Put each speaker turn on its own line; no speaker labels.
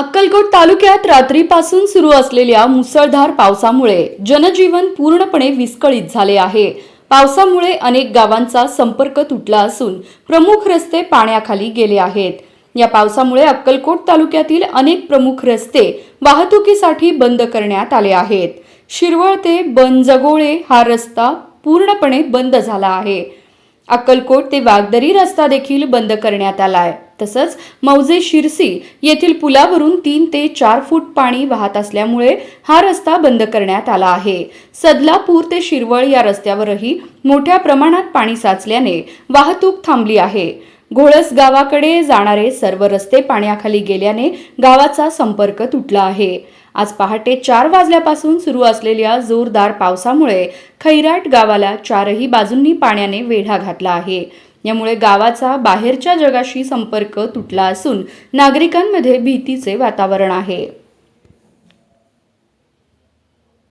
अक्कलकोट तालुक्यात रात्रीपासून सुरू असलेल्या मुसळधार पावसामुळे जनजीवन पूर्णपणे विस्कळीत झाले आहे. पावसामुळे अनेक गावांचा संपर्क तुटला असून प्रमुख रस्ते पाण्याखाली गेले आहेत. या पावसामुळे अक्कलकोट तालुक्यातील अनेक प्रमुख रस्ते वाहतुकीसाठी बंद करण्यात आले आहेत. शिरवळ ते बनजगोळे हा रस्ता पूर्णपणे बंद झाला आहे. अक्कलकोट ते वागदरी रस्ता देखील बंद करण्यात आला आहे तसंच मौजे शिरसी येथील पुलावरून तीन ते चार फूट पाणी वाहत असल्यामुळे हा रस्ता बंद करण्यात आला आहे. सदलापूर ते शिरवळ या रस्त्यावरही मोठ्या प्रमाणात पाणी साचल्याने वाहतूक थांबली आहे. घोळस गावाकडे जाणारे सर्व रस्ते पाण्याखाली गेल्याने गावाचा संपर्क तुटला आहे. आज पहाटे चार वाजल्यापासून सुरू असलेल्या जोरदार पावसामुळे खैराट गावाला चारही बाजूंनी पाण्याने वेढा घातला आहे. यामुळे गावाचा बाहेरच्या जगाशी संपर्क तुटला असून नागरिकांमध्ये भीतीचे वातावरण आहे.